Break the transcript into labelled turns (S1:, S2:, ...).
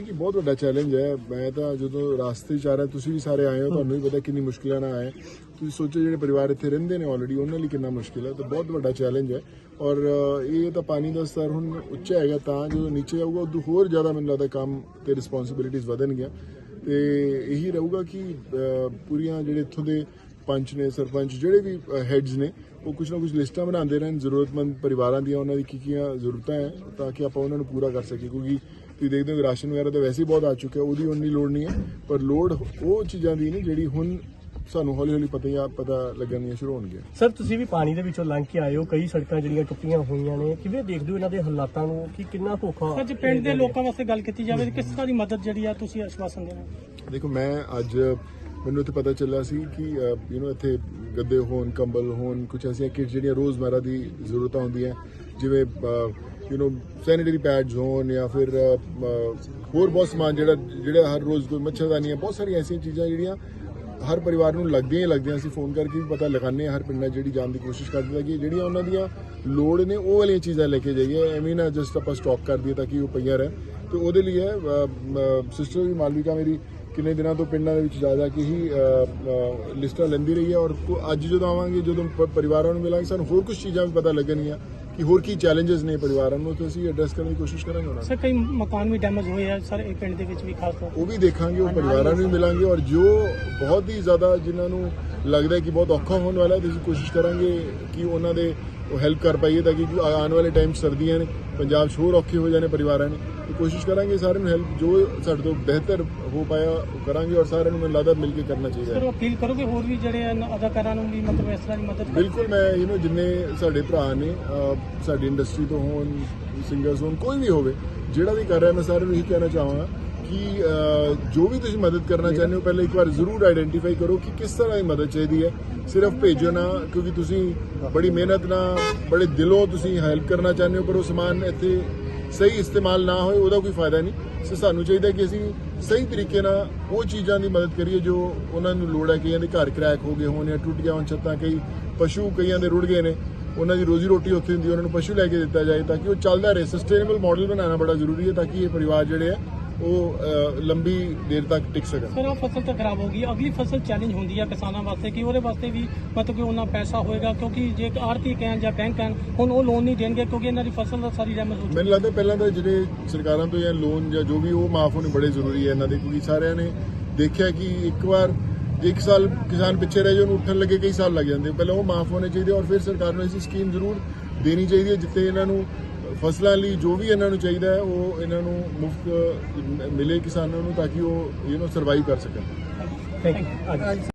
S1: ਕਿ ਬਹੁਤ ਵੱਡਾ ਚੈਲੰਜ ਹੈ। ਮੈਂ ਤਾਂ ਜਦੋਂ ਰਾਸਤੇ 'ਚ ਆ ਰਿਹਾ ਤੁਸੀਂ ਵੀ ਸਾਰੇ ਆਏ ਹੋ ਤੁਹਾਨੂੰ ਵੀ ਪਤਾ ਕਿੰਨੀ ਮੁਸ਼ਕਿਲਾਂ ਨਾਲ ਆਏ। ਤੁਸੀਂ ਸੋਚੋ ਜਿਹੜੇ ਪਰਿਵਾਰ ਇੱਥੇ ਰਹਿੰਦੇ ਨੇ ਆਲਰੇਡੀ ਉਹਨਾਂ ਲਈ ਕਿੰਨਾ ਮੁਸ਼ਕਿਲ ਹੈ। ਤਾਂ ਬਹੁਤ ਵੱਡਾ ਚੈਲੰਜ ਹੈ। ਔਰ ਇਹ ਤਾਂ ਪਾਣੀ ਦਾ ਸਤਰ ਹੁਣ ਉੱਚਾ ਹੈਗਾ ਤਾਂ ਜਦੋਂ ਨੀਚੇ ਆਊਗਾ ਉਦੋਂ ਹੋਰ ਜ਼ਿਆਦਾ ਮੈਨੂੰ ਲੱਗਦਾ ਕੰਮ ਤੇ ਰਿਸਪੌਂਸਿਬਿਲਿਟੀਆਂ ਵਧਣਗੀਆਂ। ਤੇ ਇਹੀ ਰਹੂਗਾ ਕਿ ਪੂਰੀਆਂ ਜਿਹੜੇ ਇੱਥੋਂ ਦੇ ਪੰਚ ਨੇ ਸਰਪੰਚ ਜਿਹੜੇ ਵੀ ਹੈਡਸ ਨੇ ਉਹ ਕੁਝ ਨਾ ਕੁਝ ਲਿਸਟਾਂ ਬਣਾਉਂਦੇ ਰਹਿਣ ਜ਼ਰੂਰਤਮੰਦ ਪਰਿਵਾਰਾਂ ਦੀਆਂ ਉਹਨਾਂ ਦੀ ਕੀ ਕੀਆਂ ਜ਼ਰੂਰਤਾਂ ਹੈ ਤਾਂ ਕਿ ਆਪਾਂ ਉਹਨਾਂ ਨੂੰ ਪੂਰਾ ਕਰ ਸਕੀਏ। ਕਿਉਂਕਿ ਤੁਸੀਂ ਦੇਖਦੇ ਹੋ ਕਿ ਰਾਸ਼ਨ ਵਗੈਰਾ ਤਾਂ ਵੈਸੇ ਹੀ ਬਹੁਤ ਆ ਚੁੱਕਿਆ ਉਹਦੀ ਉਨੀ ਲੋੜ ਨਹੀਂ ਹੈ ਪਰ ਲੋੜ ਉਹ ਚੀਜ਼ਾਂ ਦੀ ਨਹੀਂ ਜਿਹੜੀ ਹੁਣ ਸਾਨੂੰ ਹੌਲੀ ਹੌਲੀ ਪਤਾ ਹੀ ਪਤਾ ਲੱਗਣੀਆਂ ਸ਼ੁਰੂ ਹੋਣਗੀਆਂ।
S2: ਸਰ ਤੁਸੀਂ ਵੀ ਪਾਣੀ ਦੇ ਵਿੱਚੋਂ ਲੰਘ ਕੇ ਆਏ ਹੋ ਕਈ ਸੜਕਾਂ ਜਿਹੜੀਆਂ ਟੁੱਟੀਆਂ ਹੋਈਆਂ ਨੇ ਕਿਵੇਂ ਦੇਖਦੇ ਹੋ ਇਹਨਾਂ ਦੇ ਹਾਲਾਤਾਂ ਨੂੰ ਕਿ ਕਿੰਨਾ ਧੋਖਾ
S3: ਅੱਜ ਪਿੰਡ ਦੇ ਲੋਕਾਂ ਵਾਸਤੇ ਗੱਲ ਕੀਤੀ ਜਾਵੇ ਕਿਸ ਤਰ੍ਹਾਂ ਦੀ ਮਦਦ ਜਿਹੜੀ ਆ ਤੁਸੀਂ ਆਸ਼ਵਾਸਨ ਦੇਣਾ?
S1: ਦੇਖੋ ਮੈਂ ਅੱਜ ਮੈਨੂੰ ਇੱਥੇ ਪਤਾ ਚੱਲਿਆ ਸੀ ਕਿ ਯੂ نو ਇੱਥੇ ਗੱਦੇ ਹੋਣ ਕੰਬਲ ਹੋਣ ਕੁਝ ਐਸੀਆਂ ਕਿਟ ਜਿਹੜੀਆਂ ਰੋਜ਼ਮਰਾ ਦੀ ਜ਼ਰੂਰਤਾਂ ਹੁੰਦੀਆਂ ਜਿਵੇਂ ਯੂ نو ਸੈਨੀਟਰੀ ਪੈਡਸ ਹੋਣ ਜਾਂ ਫਿਰ ਅ, ਅ, ਹੋਰ ਬਹੁਤ ਸਮਾਨ ਜਿਹੜਾ ਜਿਹੜਾ ਹਰ ਰੋਜ਼ ਕੋਈ ਮੱਛਰਦਾਨੀਆਂ ਬਹੁਤ ਸਾਰੀਆਂ ਐਸੀਆਂ ਚੀਜ਼ਾਂ ਜਿਹੜੀਆਂ ਹਰ ਪਰਿਵਾਰ ਨੂੰ ਲੱਗਦੀਆਂ ਹੀ ਲੱਗਦੀਆਂ ਅਸੀਂ ਫੋਨ ਕਰਕੇ ਵੀ ਪਤਾ ਲਗਾਉਂਦੇ ਹਾਂ ਹਰ ਪਿੰਡਾਂ 'ਚ ਜਿਹੜੀ ਜਾਣ ਦੀ ਕੋਸ਼ਿਸ਼ ਕਰਦੇ ਹਾਂ ਕਿ ਜਿਹੜੀਆਂ ਉਹਨਾਂ ਦੀਆਂ ਲੋੜ ਨੇ ਉਹ ਵਾਲੀਆਂ ਚੀਜ਼ਾਂ ਲੈ ਕੇ ਜਾਈਏ ਐਵੇਂ ਨਾ ਜਸਟ ਆਪਾਂ ਸਟਾਕ ਕਰ ਦਈਏ ਤਾਂ ਕਿ ਉਹ ਪਈਆਂ ਰਹਿਣ ਤੇ ਉਹਦੇ ਲਈ ਹੈ ਸਿਸਟਰ ਵੀ ਮਾਲਵਿਕਾ ਮੇਰੀ ਕਿੰਨੇ ਦਿਨਾਂ ਤੋਂ ਪਿੰਡਾਂ ਦੇ ਵਿੱਚ ਜਾ ਜਾ ਕੇ ਹੀ ਲਿਸਟਾਂ ਲੈਂਦੀ ਰਹੀ ਹੈ ਔਰ ਅੱਜ ਜਦੋਂ ਆਵਾਂਗੇ ਜਦੋਂ ਪਰਿਵਾਰਾਂ ਨੂੰ ਮਿਲਾਂਗੇ ਸਾਨੂੰ ਹੋਰ ਕੁਝ ਚੀਜ਼ਾਂ ਵੀ ਪਤਾ ਲੱਗਣਗੀਆਂ ਕਿ ਹੋਰ ਕੀ ਚੈਲੰਜਸ ਨੇ ਪਰਿਵਾਰਾਂ ਨੂੰ ਤੇ ਅਸੀਂ ਐਡਰੈਸ ਕਰਨ ਦੀ ਕੋਸ਼ਿਸ਼ ਕਰਾਂਗੇ ਉਹਨਾਂ
S3: ਸਰ ਕਈ ਮਕਾਨ ਵੀ ਡੈਮੇਜ ਹੋਏ ਆ ਸਰ ਇਹ ਪਿੰਡ ਦੇ ਵਿੱਚ ਵੀ ਖਾਸ ਤੌਰ
S1: ਉਹ ਵੀ ਦੇਖਾਂਗੇ ਉਹ ਪਰਿਵਾਰਾਂ ਨੂੰ ਵੀ ਮਿਲਾਂਗੇ ਔਰ ਜੋ ਬਹੁਤ ਹੀ ਜ਼ਿਆਦਾ ਜਿਨ੍ਹਾਂ ਨੂੰ ਲੱਗਦਾ ਕਿ ਬਹੁਤ ਔਖਾ ਹੋਣ ਵਾਲਾ ਹੈ। ਤੇ ਅਸੀਂ ਕੋਸ਼ਿਸ਼ ਕਰਾਂਗੇ ਕਿ ਉਹਨਾਂ ਦੇ ਉਹ ਹੈਲਪ ਕਰ ਪਾਈਏ ਤਾਂ ਕਿ ਜੋ ਆਉਣ ਵਾਲੇ ਟਾਈਮ ਸਰਦੀਆਂ ਨੇ ਪੰਜਾਬ ਹੋਰ ਔਖੇ ਹੋ ਜਾਣੇ ਪਰਿਵਾਰਾਂ ਨੇ। ਤੇ ਕੋਸ਼ਿਸ਼ ਕਰਾਂਗੇ ਸਾਰਿਆਂ ਨੂੰ ਹੈਲਪ ਜੋ ਸਾਡੇ ਤੋਂ ਬਿਹਤਰ ਹੋ ਪਾਇਆ ਉਹ ਕਰਾਂਗੇ ਔਰ ਸਾਰਿਆਂ ਨੂੰ ਮੈਨੂੰ ਲੱਗਦਾ ਮਿਲ ਕੇ ਕਰਨਾ ਚਾਹੀਦਾ
S3: ਸਰ
S1: ਹੈ
S3: ਅਪੀਲ ਕਰੋਗੇ ਹੋਰ ਵੀ ਜਿਹੜੇ ਹਨ ਅਦਾਕਾਰਾਂ ਨੂੰ ਵੀ ਮਤਲਬ ਇਸ ਤਰ੍ਹਾਂ ਦੀ ਮਦਦ
S1: ਬਿਲਕੁਲ ਮੈਂ ਯੂ نو ਜਿੰਨੇ ਸਾਡੇ ਭਰਾ ਨੇ ਸਾਡੀ ਇੰਡਸਟਰੀ ਤੋਂ ਹੋਣ ਸਿੰਗਰਸ ਹੋਣ ਕੋਈ ਵੀ ਹੋਵੇ ਜਿਹੜਾ ਵੀ ਕਰ ਰਿਹਾ ਮੈਂ ਸਾਰਿਆਂ ਨੂੰ ਇਹੀ ਕਹਿਣਾ ਚਾਹਾਂਗਾ ਕਿ ਜੋ ਵੀ ਤੁਸੀਂ ਮਦਦ ਕਰਨਾ ਚਾਹੁੰਦੇ ਹੋ ਪਹਿਲਾਂ ਇੱਕ ਵਾਰ ਜ਼ਰੂਰ ਆਈਡੈਂਟੀਫਾਈ ਕਰੋ ਕਿ ਕਿਸ ਤਰ੍ਹਾਂ ਦੀ ਮਦਦ ਚਾਹੀਦੀ ਹੈ। ਸਿਰਫ ਭੇਜੋ ਨਾ ਕਿਉਂਕਿ ਤੁਸੀਂ ਬੜੀ ਮਿਹਨਤ ਨਾਲ ਬੜੇ ਦਿਲੋਂ ਤੁਸੀਂ ਹੈਲਪ ਕਰਨਾ ਚਾਹੁੰਦੇ ਹੋ ਪਰ ਉਹ ਸਮਾਨ ਇੱਥੇ ਸਹੀ ਇਸਤੇਮਾਲ ਨਾ ਹੋਏ ਉਹਦਾ ਕੋਈ ਫਾਇਦਾ ਨਹੀਂ। ਸੋ ਸਾਨੂੰ ਚਾਹੀਦਾ ਕਿ ਅਸੀਂ ਸਹੀ ਤਰੀਕੇ ਨਾਲ ਉਹ ਚੀਜ਼ਾਂ ਦੀ ਮਦਦ ਕਰੀਏ ਜੋ ਉਹਨਾਂ ਨੂੰ ਲੋੜ ਹੈ। ਕਈਆਂ ਦੇ ਘਰ ਕ੍ਰੈਕ ਹੋ ਗਏ ਹੋਣ ਜਾਂ ਟੁੱਟ ਹੋਣ ਛੱਤਾਂ ਕਈ ਪਸ਼ੂ ਕਈਆਂ ਦੇ ਰੁੜ ਗਏ ਨੇ। ਉਹਨਾਂ ਦੀ ਰੋਜ਼ੀ ਰੋਟੀ ਉੱਥੇ ਹੁੰਦੀ ਉਹਨਾਂ ਨੂੰ ਪਸ਼ੂ ਲੈ ਕੇ ਦਿੱਤਾ ਜਾਏ ਤਾਂ ਕਿ ਉਹ ਚੱਲਦਾ ਰਹੇ। ਸਸਟੇਨੇਬਲ ਮਾਡਲ ਬਣਾਉਣਾ ਬੜਾ ਜ਼ਰੂਰੀ ਹੈ ਤਾਂ ਕਿ ਇਹ ਪਰਿਵਾਰ ਜਿਹੜੇ ਆ ਉਹ ਲੰਬੀ ਦੇਰ ਤੱਕ ਟਿਕ ਸਕਣ।
S3: ਸਰ ਉਹ ਫਸਲ ਤਾਂ ਖਰਾਬ ਹੋ ਗਈ। ਅਗਲੀ ਫਸਲ ਚੈਲੰਜ ਹੁੰਦੀ ਆ ਕਿਸਾਨਾਂ ਵਾਸਤੇ ਕਿ ਉਹਦੇ ਵਾਸਤੇ ਵੀ ਮਤਲਬ ਕਿ ਉਹਨਾਂ ਪੈਸਾ ਹੋਏਗਾ ਕਿਉਂਕਿ ਜੇ ਆਰਥਿਕ ਕਹਿਣ ਜਾਂ ਬੈਂਕ ਕਹਿਣ ਹੁਣ ਉਹ ਲੋਨ ਨਹੀਂ ਦੇਣਗੇ ਕਿਉਂਕਿ ਇਹਨਾਂ ਦੀ ਫਸਲ ਤਾਂ ਸਾਰੀ ਡੈਮੇਜ ਹੋ ਚੁੱਕੀ
S1: ਮੈਨੂੰ ਲੱਗਦਾ ਪਹਿਲਾਂ ਤਾਂ ਜਿਹੜੇ ਸਰਕਾਰਾਂ ਤੋਂ ਜਾਂ ਲੋਨ ਜਾਂ ਜੋ ਵੀ ਉਹ ਮਾਫ ਹੋਣੇ ਬੜੇ ਜ਼ਰੂਰੀ ਹੈ ਇਹਨਾਂ ਦੇ ਕਿਉਂਕਿ ਸਾਰਿਆਂ ਨੇ ਦੇਖਿਆ ਕਿ ਇੱਕ ਵਾਰ ਇੱਕ ਸਾਲ ਕਿਸਾਨ ਪਿੱਛੇ ਰਹਿ ਉਹਨੂੰ ਉੱਠਣ ਲੱਗੇ ਕਈ ਸਾਲ ਲੱਗ ਜਾਂਦੇ ਪਹਿਲਾਂ ਉਹ ਮਾਫ ਹੋਣੇ ਚਾਹੀਦੇ ਔਰ ਫਿਰ ਸਰਕਾਰ ਨੂੰ ਐਸੀ ਸਕੀਮ ਜ਼ਰੂਰ ਦੇਣੀ ਚਾਹੀਦੀ ਹੈ ਜਿੱਥੇ ਇਹਨਾਂ ਨੂੰ ਫਸਲਾਂ ਲਈ ਜੋ ਵੀ ਇਹਨਾਂ ਨੂੰ ਚਾਹੀਦਾ ਹੈ ਉਹ ਇਹਨਾਂ ਨੂੰ ਮੁਫਤ ਮਿਲੇ ਕਿਸਾਨਾਂ ਨੂੰ ਤਾਂ ਕਿ ਉਹ ਯੂ نو ਸਰਵਾਈਵ ਕਰ ਸਕਣ।
S2: Thank you